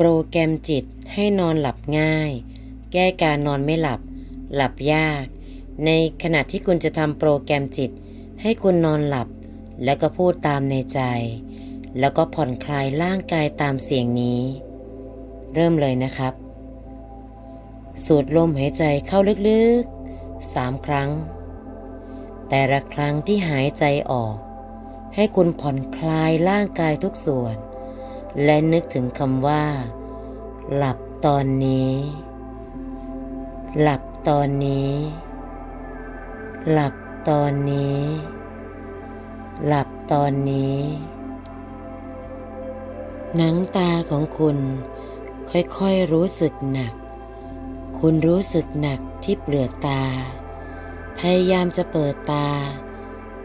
โปรแกรมจิตให้นอนหลับง่าย แก้การนอนไม่หลับ หลับยาก ในขณะที่คุณจะทำโปรแกรมจิต ให้คุณนอนหลับ แล้วก็พูดตามในใจ แล้วก็ผ่อนคลายร่างกายตามเสียงนี้ เริ่มเลยนะครับ สูดลมหายใจเข้าลึกๆสามครั้ง แต่ละครั้งที่หายใจออก ให้คุณผ่อนคลายร่างกายทุกส่วน และนึกถึงคำว่า หลับตอนนี้ หลับตอนนี้ หลับตอนนี้ หลับตอนนี้ หนังตาของคุณค่อยๆรู้สึกหนัก คุณรู้สึกหนักที่เปลือกตา พยายามจะเปิดตา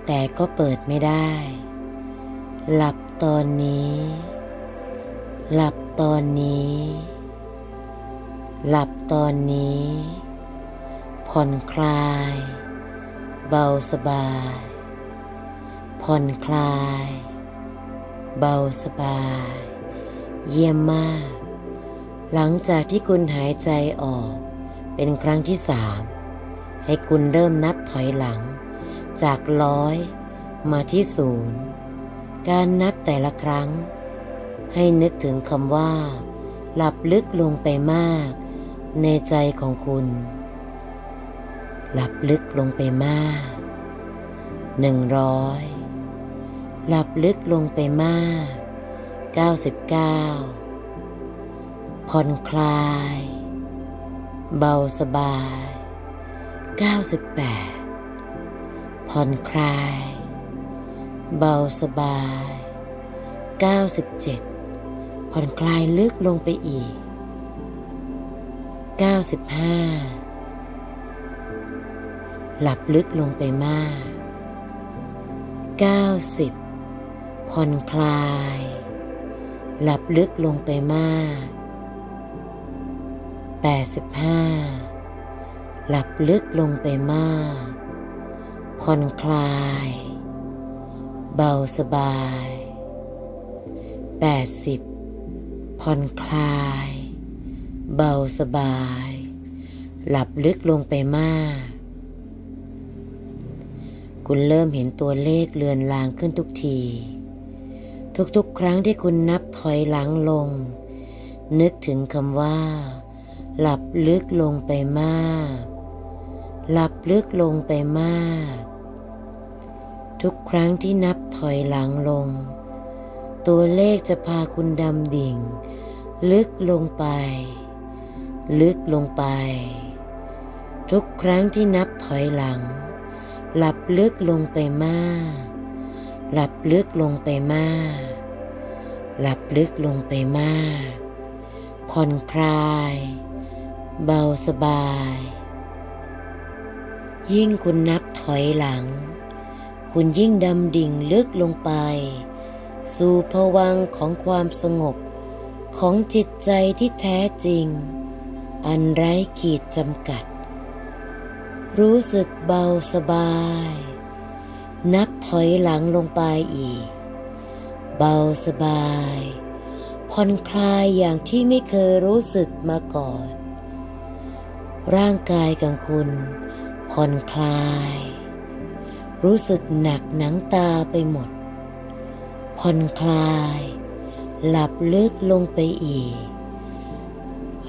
แต่ก็เปิดไม่ได้ หลับตอนนี้ หลับตอนนี้ หลับตอนนี้ ผ่อนคลาย เบาสบาย ผ่อนคลาย เบาสบาย เยี่ยมมาก หลังจากที่คุณหายใจออก เป็นครั้งที่สามให้คุณเริ่มนับถอยหลัง จากร้อยมาที่ศูนย์ การนับแต่ละครั้ง ให้นึกถึงคำว่า หลับลึกลงไปมาก ในใจของคุณ หลับลึกลงไปมากหนึ่งร้อยหลับลึกลงไปมากเก้าสิบเก้าผ่อนคลาย เบาสบาย 98 ผ่อนคลาย เบาสบาย 97 ผ่อนคลายลึกลงไปอีก 95 หลับลึกลงไปมาก 90 ผ่อนคลาย หลับลึกลงไปมาก 85 หลับลึกลงไปมาก ผ่อนคลาย เบาสบาย 80 ผ่อนคลาย เบาสบาย หลับลึกลงไปมาก คุณเริ่มเห็นตัวเลขเลือนลางขึ้นทุกที ทุกๆ ครั้งที่คุณนับถอยหลังลง นึกถึงคำว่า หลับลึกลงไปมาก หลับลึกลงไปมาก ทุกครั้งที่นับถอยหลังลงตัวเลขจะพาคุณดำดิ่ง ลึกลงไป ลึกลงไป ทุกครั้งที่นับถอยหลัง หลับลึกลงไปมาก หลับลึกลงไปมาก หลับลึกลงไปมาก ผ่อนคลาย เบาสบาย ยิ่งคุณนับถอยหลัง คุณยิ่งดำดิ่งลึกลงไป สู่ภวังของความสงบ ของจิตใจที่แท้จริง อันไร้ขีดจำกัด รู้สึกเบาสบาย นับถอยหลังลงไปอีก เบาสบายผ่อนคลายอย่างที่ไม่เคยรู้สึกมาก่อน ร่างกายของคุณผ่อนคลาย รู้สึกหนักหนังตาไปหมดผ่อนคลาย หลับลึกลงไปอีก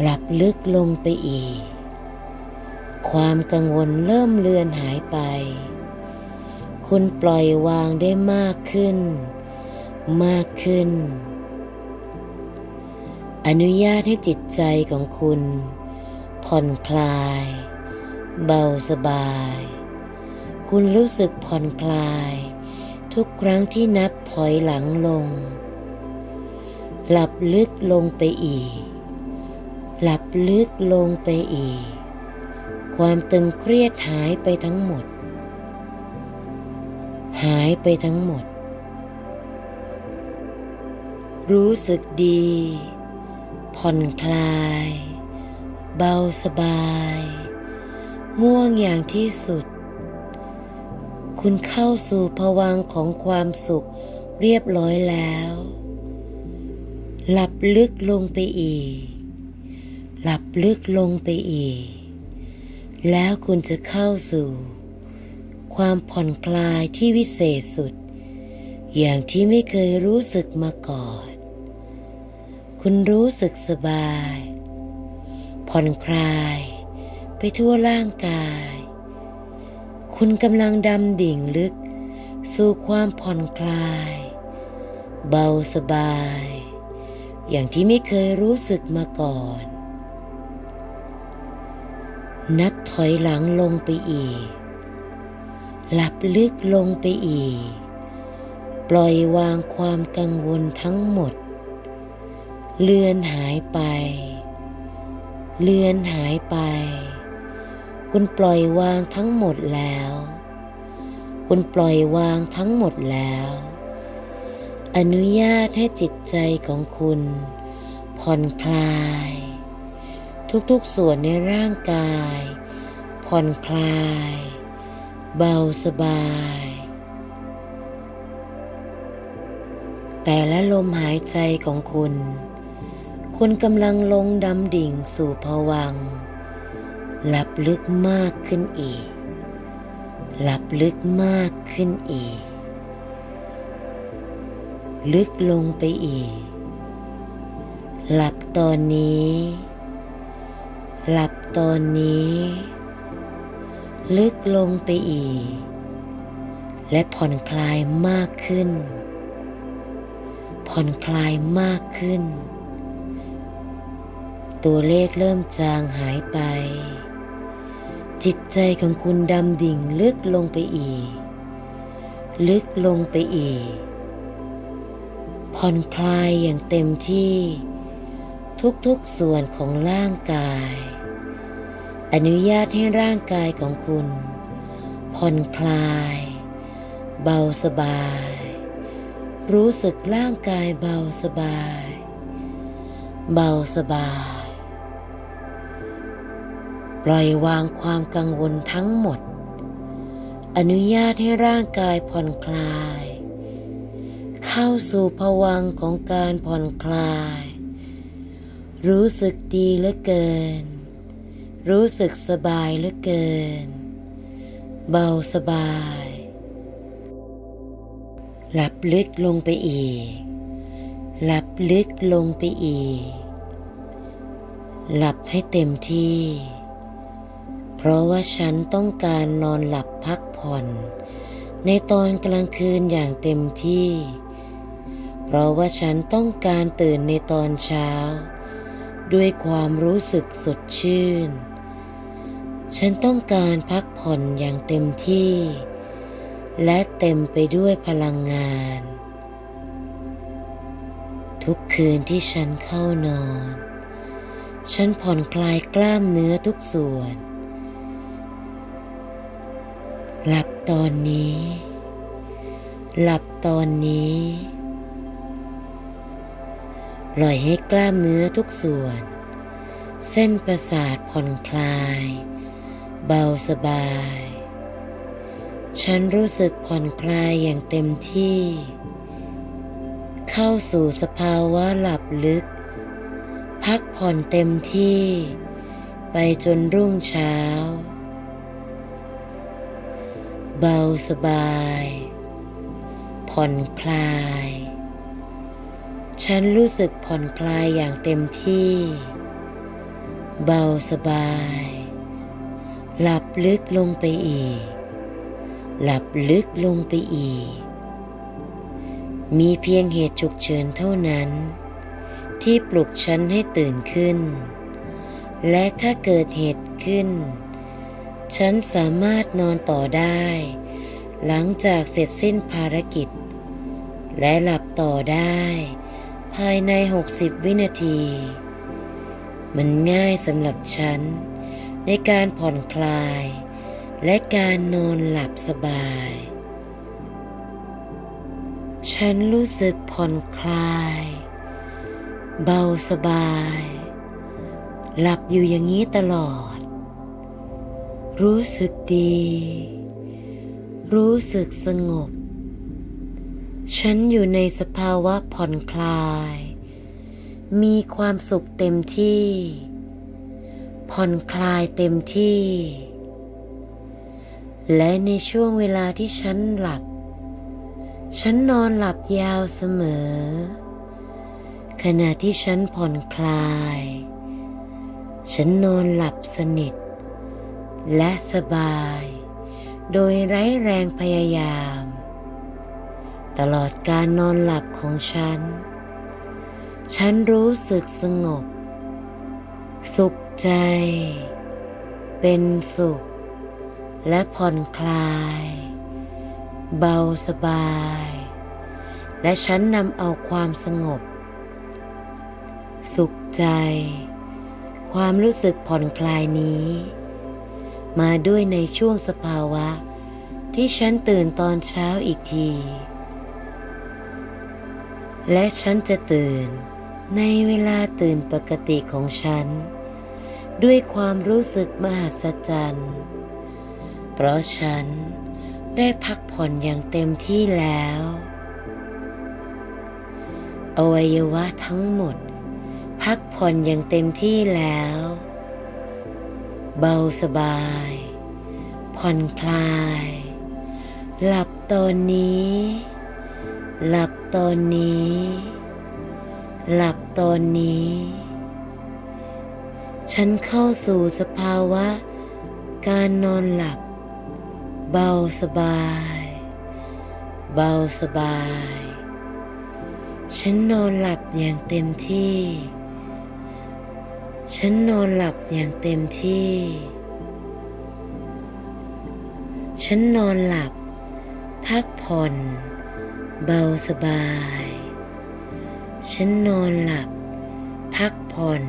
หลับลึกลงไปอีก ความกังวลเริ่มเลือนหายไป คุณปล่อยวางได้มากขึ้น มากขึ้น อนุญาตให้จิตใจของคุณ ผ่อนคลาย เบาสบาย คุณรู้สึกผ่อนคลาย ทุกครั้งที่นับถอยหลังลง หลับลึกลงไปอีก หลับลึกลงไปอีก ความตึงเครียดหายไปทั้งหมด หายไปทั้งหมด รู้สึกดี ผ่อนคลาย เบาสบาย ง่วงอย่างที่สุด คุณเข้าสู่ภวังของความสุขเรียบร้อยแล้ว หลับลึกลงไปอีก หลับลึกลงไปอีก แล้วคุณจะเข้าสู่ ความผ่อนคลายที่วิเศษสุด อย่างที่ไม่เคยรู้สึกมาก่อน คุณรู้สึกสบาย ผ่อนคลาย ไปทั่วร่างกาย คุณกำลังดำดิ่งลึก สู่ความผ่อนคลาย เบาสบาย อย่างที่ไม่เคยรู้สึกมาก่อน นับถอยหลังลงไปอีก หลับลึกลงไปอีก ปล่อยวางความกังวลทั้งหมด เลือนหายไป เลือนหายไป คุณปล่อยวางทั้งหมดแล้ว คุณปล่อยวางทั้งหมดแล้ว อนุญาตให้จิตใจของคุณ ผ่อนคลาย ทุกๆส่วนในร่างกาย ผ่อนคลาย เบาสบาย แต่ละลมหายใจของคุณ คุณกำลังลงดำดิ่งสู่ภวัง หลับลึกมากขึ้นอีก หลับลึกมากขึ้นอีก ลึกลงไปอีก หลับตอนนี้ หลับตอนนี้ ลึกลงไปอีก และผ่อนคลายมากขึ้น ผ่อนคลายมากขึ้น ตัวเลขเริ่มจางหายไป จิตใจของคุณดำดิ่งลึกลงไปอีก ลึกลงไปอีก ผ่อนคลายอย่างเต็มที่ ทุกๆส่วนของร่างกาย อนุญาตให้ร่างกายของคุณ ผ่อนคลาย เบาสบาย รู้สึกร่างกายเบาสบาย เบาสบาย ปล่อยวางความกังวลทั้งหมด อนุญาตให้ร่างกายผ่อนคลาย เข้าสู่ภวังของการผ่อนคลาย รู้สึกดีเหลือเกิน รู้สึกสบายเหลือเกิน เบาสบาย หลับลึกลงไปอีก หลับลึกลงไปอีก หลับให้เต็มที่ เพราะว่าฉันต้องการนอนหลับพักผ่อนในตอนกลางคืนอย่างเต็มที่ ราะว่าฉันต้องการตื่นในตอนเช้า ด้วยความรู้สึกสดชื่น ฉันต้องการพักผ่อนอย่างเต็มที่ และเต็มไปด้วยพลังงาน ทุกคืนที่ฉันเข้านอน ฉันผ่อนคลายกล้ามเนื้อทุกส่วน หลับตอนนี้ หลับตอนนี้ ปล่อยให้กล้ามเนื้อทุกส่วน เส้นประสาทผ่อนคลาย เบาสบาย ฉันรู้สึกผ่อนคลายอย่างเต็มที่ เข้าสู่สภาวะหลับลึก พักผ่อนเต็มที่ ไปจนรุ่งเช้า เบาสบาย ผ่อนคลาย ฉันรู้สึกผ่อนคลายอย่างเต็มที่ เบาสบาย หลับลึกลงไปอีก หลับลึกลงไปอีก มีเพียงเหตุฉุกเฉินเท่านั้น ที่ปลุกฉันให้ตื่นขึ้น และถ้าเกิดเหตุขึ้น ฉันสามารถนอนต่อได้ หลังจากเสร็จสิ้นภารกิจ และหลับต่อได้ ภายใน 60 วินาที มันง่ายสำหรับฉัน ในการผ่อนคลาย และการนอนหลับสบาย ฉันรู้สึกผ่อนคลาย เบาสบาย หลับอยู่อย่างนี้ตลอด รู้สึกดี รู้สึกสงบ ฉันอยู่ในสภาวะผ่อนคลาย มีความสุขเต็มที่ ผ่อนคลายเต็มที่ และในช่วงเวลาที่ฉันหลับ ฉันนอนหลับยาวเสมอ ขณะที่ฉันผ่อนคลาย ฉันนอนหลับสนิท และสบาย โดยไร้แรงพยายาม ตลอดการนอนหลับของฉัน ฉันรู้สึกสงบ สุขใจ เป็นสุข และผ่อนคลาย เบาสบาย และฉันนำเอาความสงบ สุขใจ ความรู้สึกผ่อนคลายนี้ มาด้วยในช่วงสภาวะที่ฉันตื่นตอนเช้าอีกที และฉันจะตื่น ในเวลาตื่นปกติของฉัน ด้วยความรู้สึกมหัศจรรย์ เพราะฉันได้พักผ่อนอย่างเต็มที่แล้ว อวัยวะทั้งหมด พักผ่อนอย่างเต็มที่แล้ว เบาสบาย ผ่อนคลาย หลับตอนนี้ หลับตอนนี้ หลับตอนนี้ ฉันเข้าสู่สภาวะ การนอนหลับ เบาสบาย เบาสบาย ฉันนอนหลับอย่างเต็มที่ ฉันนอนหลับอย่างเต็มที่ ฉันนอนหลับ พักผ่อน เบาสบาย ฉันนอนหลับ พักผ่อน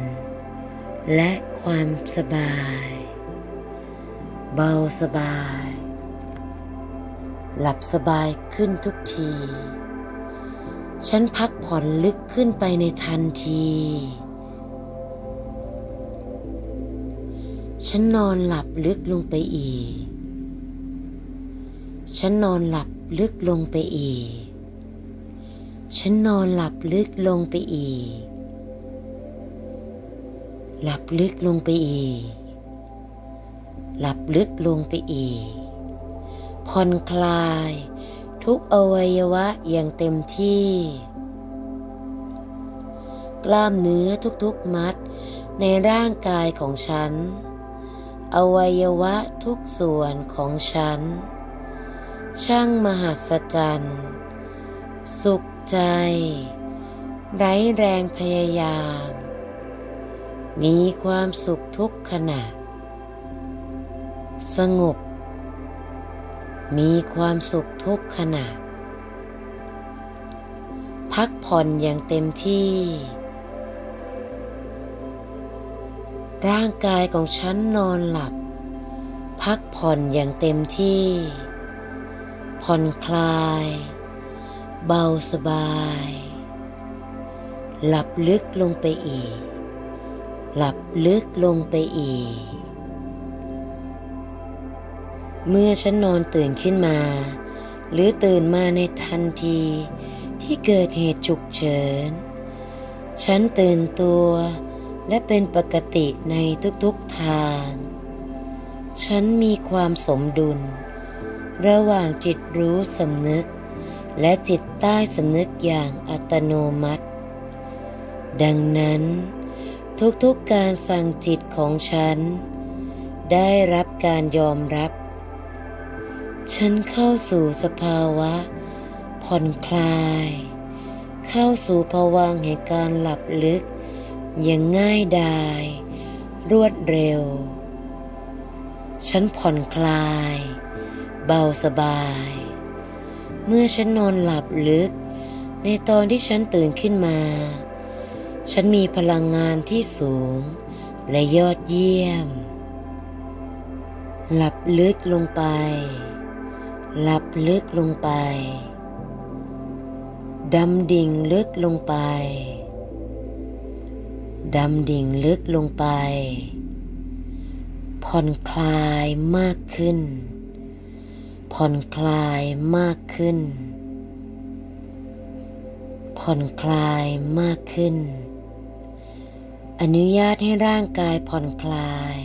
และความสบาย เบาสบาย หลับสบายขึ้นทุกที ฉันพักผ่อนลึกขึ้นไปในทันที ฉันนอนหลับลึกลงไปอีก ฉันนอนหลับลึกลงไปอีก ฉันนอนหลับลึกลงไปอีก หลับลึกลงไปอีก หลับลึกลงไปอีก ผ่อนคลายทุกอวัยวะอย่างเต็มที่ กล้ามเนื้อทุกๆมัดในร่างกายของฉัน อวัยวะทุกส่วนของฉัน ช่างมหัศจรรย์ สุข ใจ ไร้แรงพยายาม มีความสุขทุกขณะ สงบ มีความสุขทุกขณะ พักผ่อนอย่างเต็มที่ ร่างกายของฉันนอนหลับ พักผ่อนอย่างเต็มที่ ผ่อนคลาย เบาสบาย หลับลึกลงไปอีก หลับลึกลงไปอีก เมื่อฉันนอนตื่นขึ้นมา หรือตื่นมาในทันทีที่เกิดเหตุฉุกเฉิน ฉันตื่นตัวและเป็นปกติในทุกๆทาง ฉันมีความสมดุล ระหว่างจิตรู้สำนึก และจิตใต้สำนึกอย่างอัตโนมัติ ดังนั้น ทุกๆการสั่งจิตของฉัน ได้รับการยอมรับ ฉันเข้าสู่สภาวะ ผ่อนคลาย เข้าสู่ภวังแห่งการหลับลึก อย่างง่ายดาย รวดเร็ว ฉันผ่อนคลาย เบาสบาย เมื่อฉันนอนหลับลึก ในตอนที่ฉันตื่นขึ้นมา ฉันมีพลังงานที่สูง และยอดเยี่ยม หลับลึกลงไป หลับลึกลงไป ดำดิ่งลึกลงไป ดำดิ่งลึกลงไป ผ่อนคลายมากขึ้น ผ่อนคลายมากขึ้น ผ่อนคลายมากขึ้น อนุญาตให้ร่างกายผ่อนคลาย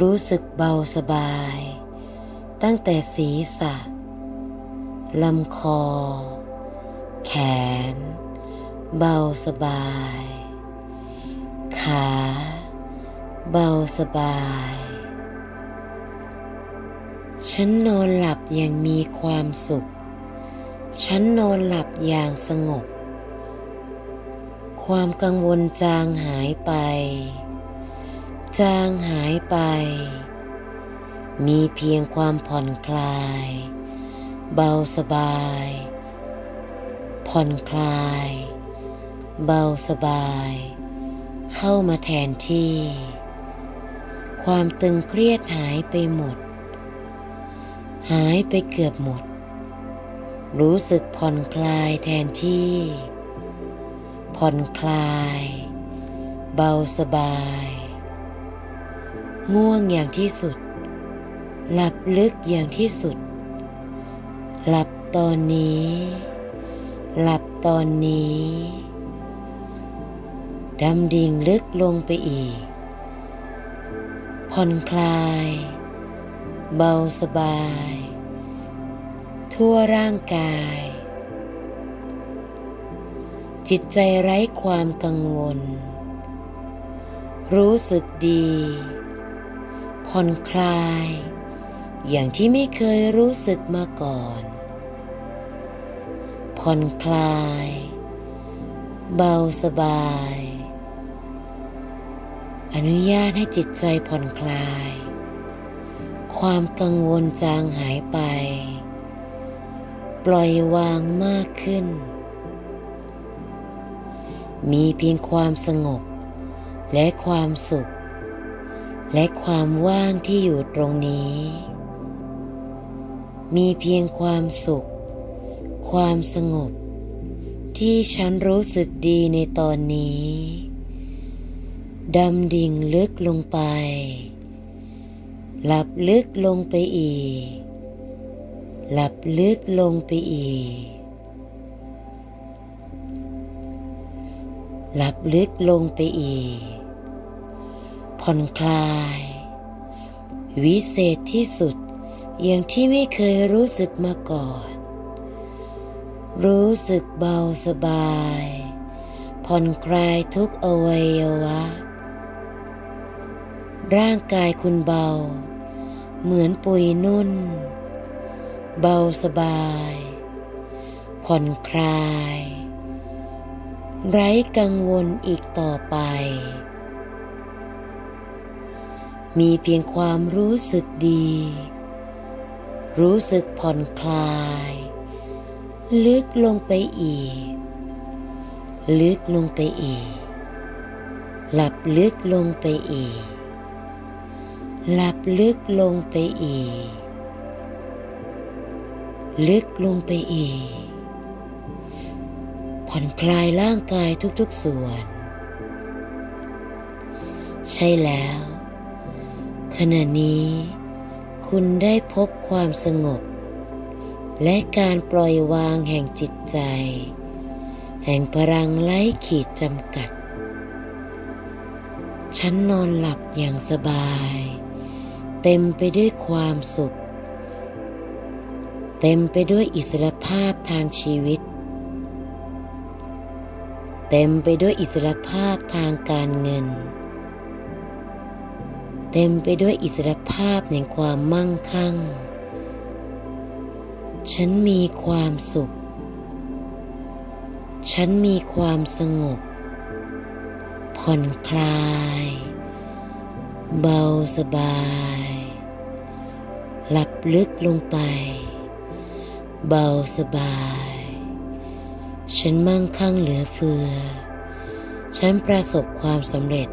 รู้สึกเบาสบาย ตั้งแต่ศีรษะลำคอ แขน เบาสบาย ขา เบาสบาย ฉันนอนหลับอย่างมีความสุข ฉันนอนหลับอย่างสงบ ความกังวลจางหายไป จางหายไป มีเพียงความผ่อนคลาย เบาสบาย ผ่อนคลาย เบาสบาย เข้ามาแทนที่ ความตึงเครียดหายไปหมด หายไปเกือบหมด รู้สึกผ่อนคลายแทนที่ ผ่อนคลาย เบาสบาย ง่วงอย่างที่สุด หลับลึกอย่างที่สุด หลับตอนนี้ หลับตอนนี้ดำดิ่งลึกลงไปอีก ผ่อนคลาย เบาสบาย ทั่วร่างกาย จิตใจไร้ความกังวล รู้สึกดี ผ่อนคลาย อย่างที่ไม่เคยรู้สึกมาก่อน ผ่อนคลาย เบาสบาย อนุญาตให้จิตใจผ่อนคลาย ความกังวลจางหายไป ปล่อยวางมากขึ้น มีเพียงความสงบ และความสุข และความว่างที่อยู่ตรงนี้ มีเพียงความสุข ความสงบ ที่ฉันรู้สึกดีในตอนนี้ดำดิ่งลึกลงไป หลับลึกลงไปอีก หลับลึกลงไปอีก หลับลึกลงไปอีก ผ่อนคลาย วิเศษที่สุดอย่างที่ไม่เคยรู้สึกมาก่อน รู้สึกเบาสบาย ผ่อนคลายทุกอวัยวะ ร่างกายคุณเบา เหมือนปุยนุ่น เบาสบาย ผ่อนคลาย ไร้กังวลอีกต่อไป มีเพียงความรู้สึกดี รู้สึกผ่อนคลาย ลึกลงไปอีก ลึกลงไปอีก หลับลึกลงไปอีก หลับลึกลงไปอีก ลึกลงไปอีก ผ่อนคลายร่างกายทุกๆส่วน ใช่แล้ว ขณะนี้คุณได้พบความสงบ และการปล่อยวางแห่งจิตใจ แห่งพลังไร้ขีดจำกัด ฉันนอนหลับอย่างสบาย เต็มไปด้วยความสุข เต็มไปด้วยอิสรภาพทางชีวิต เต็มไปด้วยอิสรภาพทางการเงิน เต็มไปด้วยอิสรภาพแห่งความมั่งคั่ง ฉันมีความสุข ฉันมีความสงบ ผ่อนคลาย เบาสบาย หลับลึกลงไป เบาสบาย ฉันมั่งคั่งเหลือเฟือ ฉันประสบความสำเร็จ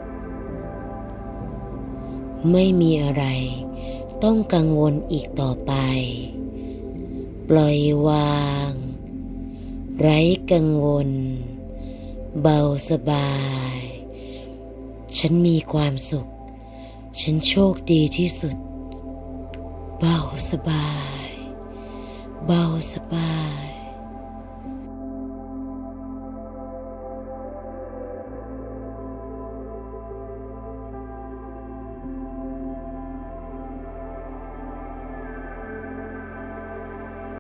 ไม่มีอะไร ต้องกังวลอีกต่อไป ปล่อยวาง ไร้กังวล เบาสบาย ฉันมีความสุข ฉันโชคดีที่สุด เบาสบาย เบาสบาย